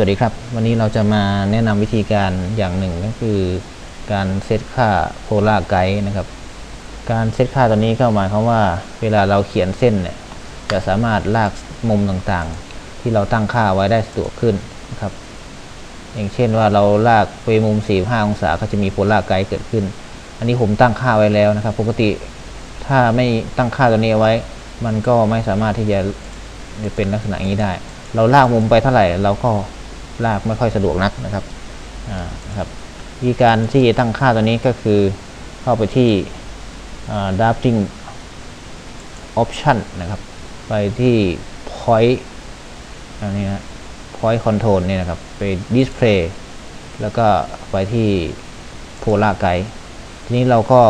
วัสดีครับ วันนี้เราจะมาแนะนำวิธีการอย่างหนึ่งก็คือการเซตค่าโพลาร์ไกด์นะครับ การเซตค่าตัวนี้ก็หมายความว่า เวลาเราเขียนเส้นเนี่ยจะสามารถลากมุมต่างๆ ที่เราตั้งค่าไว้ได้สะดวกขึ้นนะครับ อย่างเช่นว่าเราลากไปมุม 45 องศาก็จะมีโพลาร์ไกด์เกิดขึ้น อันนี้ผมตั้งค่าไว้แล้วนะครับ ปกติถ้าไม่ตั้งค่าตัวนี้ไว้ มันก็ไม่สามารถที่จะเป็นลักษณะอย่างนี้ได้ เราลากมุมไปเท่าไหร่เราก็ ลากไม่ค่อยสะดวกนักนะครับอ่านะครับวิธีการที่ตั้งค่าตัวนี้ก็คือเข้าไปที่ drafting option นะครับ ไปที่ point อันนี้นะ point control เนี่ยนะครับ ไป display แล้วก็ไปที่ polar guide ทีนี้เราก็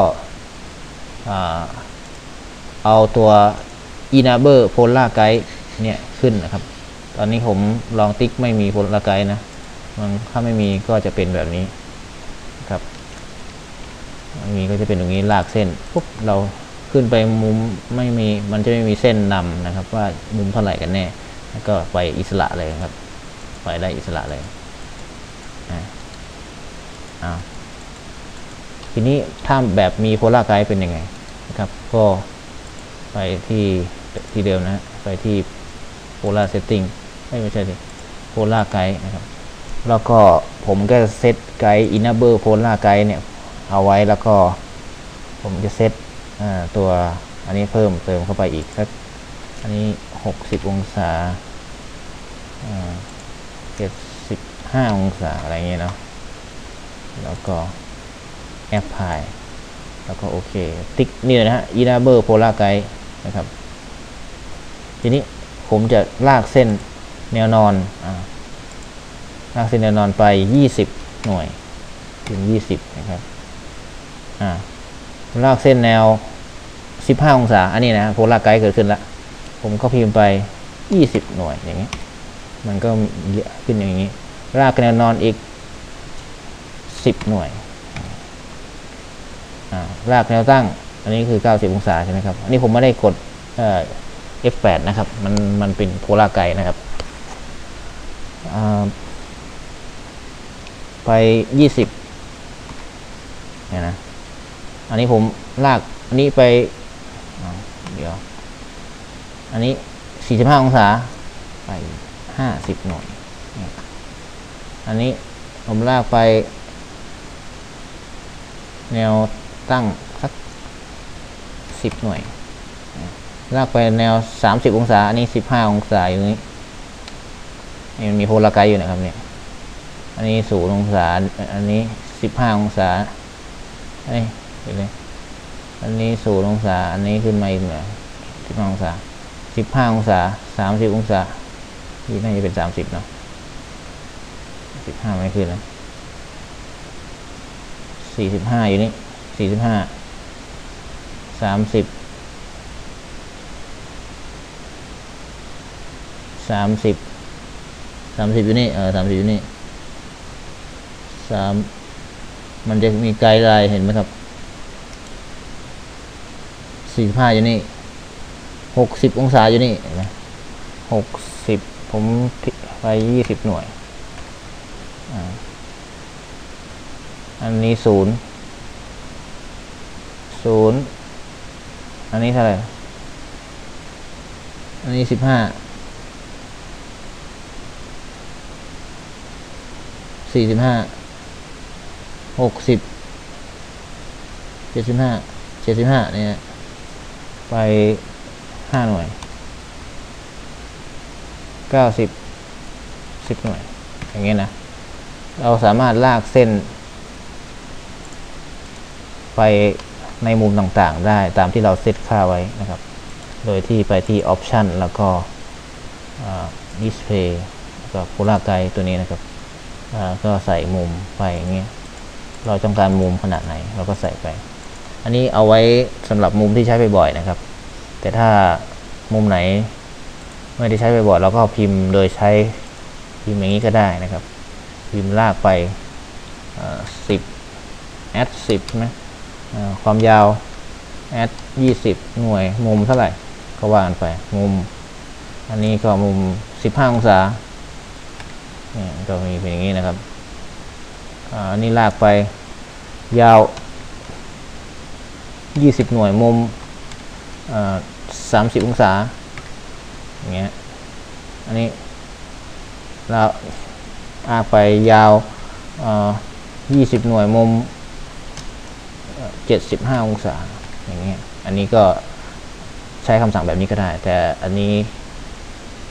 เอาตัว enable polar guide เนี่ยขึ้นนะครับ อนนี้ผมลองติ๊กไม่มี polar guide นะมันถ้าไม่มีก็จะเป็นแบบนี้ครับไม่มีก็จะเป็นตรงนี้ลากเส้นปุ๊บเราขึ้นไปมุมไม่มีมันจะไม่มีเส้นนำนะครับ ว่ามุมเท่าไหร่กันแน่แล้วก็ไปอิสระเลยครับ ไปได้อิสระเลยอ่าทีนี้ถ้าแบบมีโพลาร์ไกด์เป็นยังไงนะครับ ก็ไปที่ที่เดิมนะ ไปที่โพลาร์เซตติ้ง ไม่ไม่ใช่สิโพลาไกด์นะครับ แล้วก็ผมก็เซตไกด์ enable polar guide เนี่ยเอาไว้แล้วก็ผมจะเซตตัวอันนี้เพิ่มเติมเข้าไปอีกสักอันนี้ 60 องศา75องศาอะไรเงี้ยเนาะแล้วก็แอปพลายแล้วก็โอเค ติ๊กนี่ยนะฮะ enable polar guide นะครับ ทีนี้ผมจะลากเส้น แนวนอนอ่าลากเส้นแนวนอนไป 20 หน่วยถึง 20 นะครับลากเส้นแนว 15 องศา อันนี้นะโพลาร์ไกด์เกิดขึ้นละผมก็พิมพ์ไป 20 หน่วยอย่างนี้ มันก็ขึ้นอย่างนี้ ลากแนวนอนอีก 10 หน่วยลากแนวตั้ง อันนี้คือ 90 องศาใช่ไหมครับ อันนี้ผมไม่ได้กด F8 นะครับ มันมันเป็นโพลาร์ไกด์นะครับ ไปยี่สิบเนี่ยนะ อันนี้ผมลาก อันนี้ไปเดี๋ยว อันนี้สี่สิบห้าองศา ไปห้าสิบหน่วยอันนี้ผมลากไป แนวตั้งสักสิบหน่วย ลากไปแนวสามสิบองศา อันนี้สิบห้าองศาอยู่นี้ นี่มันมีโพลาร์ไกด์อยู่นะครับเนี่ย อันนี้ศูนย์องศา อันนี้สิบห้าองศาเอ้ยเดี๋ยวเลยอันนี้ศูนย์องศา อันนี้ขึ้นมาอีกหน่อยสิบห้าองศาสิบห้าองศาสามสิบองศาที่น่าจะเป็นสามสิบเนาะสิบห้าไม่ขึ้นนะสี่สิบห้าอยู่นี่สี่สิบห้าสามสิบสามสิบ สามสิบอยู่นี่เออสามสิบอยู่นี่สามมันจะมีไกด์ไลน์เห็นไหมครับสี่สิบห้าอยู่นี่หกสิบองศาอยู่นี่เห็นไหมหกสิบผมไปยี่สิบหน่วย อันนี้ศูนย์ศูนย์อันนี้เท่าไหร่ อันนี้สิบห้า สี่สิบห้าหกสิบเจ็ดสิบห้าเจ็ดสิบห้าเนี่ยไปห้าหน่วยเก้าสิบสิบหน่วย อย่างเงี้ยนะ เราสามารถลากเส้น ไปในมุมต่างๆ ได้ตามที่เราเซตค่าไว้นะครับ โดยที่ไปที่ Option แล้วก็ Display กับ Polar Guide ตัวนี้นะครับ ก็ใส่มุมไปอย่างเงี้ยเราต้องการมุมขนาดไหนเราก็ใส่ไป อันนี้เอาไว้สำหรับมุมที่ใช้บ่อยๆนะครับ แต่ถ้ามุมไหนไม่ได้ใช้บ่อยๆเราก็พิมพ์โดยใช้พิมพ์อย่างนี้ก็ได้นะครับ พิมพ์ลากไปสิบแอดสิบนะความยาวแอดยี่สิบหน่วยมุมเท่าไหร่ก็ว่ากันไปมุม อันนี้ก็มุมสิบห้าองศา เนี่ยก็มีเป็นอย่างนี้นะครับอันนี้ลากไปยาว 20 หน่วยมุมอ่า30องศาอย่างเงี้ยอันนี้เราลากไปยาวอ่า20 หน่วยมุมเอ่อ75 องศาอย่างเงี้ยอันนี้ก็ใช้คำสั่งแบบนี้ก็ได้ แต่อันนี้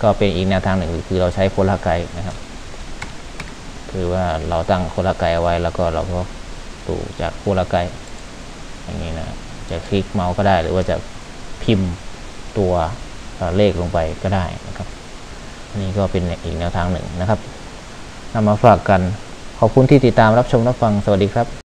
ก็เป็นอีกแนวทางหนึ่งคือเราใช้โพลาร์ไกด์นะครับ คือว่าเราตั้งโพลาร์ไกไว้แล้วก็เราก็ดูจากโพลาร์ไกอย่างนี้นะจะคลิกเมาส์ก็ได้ หรือว่าจะพิมพ์ตัวเอ่อเลขลงไปก็ได้นะครับอันนี้ก็เป็นอีกแนวทางหนึ่งนะครับนำมาฝากกันขอบคุณที่ติดตามรับชมรับฟังสวัสดีครับ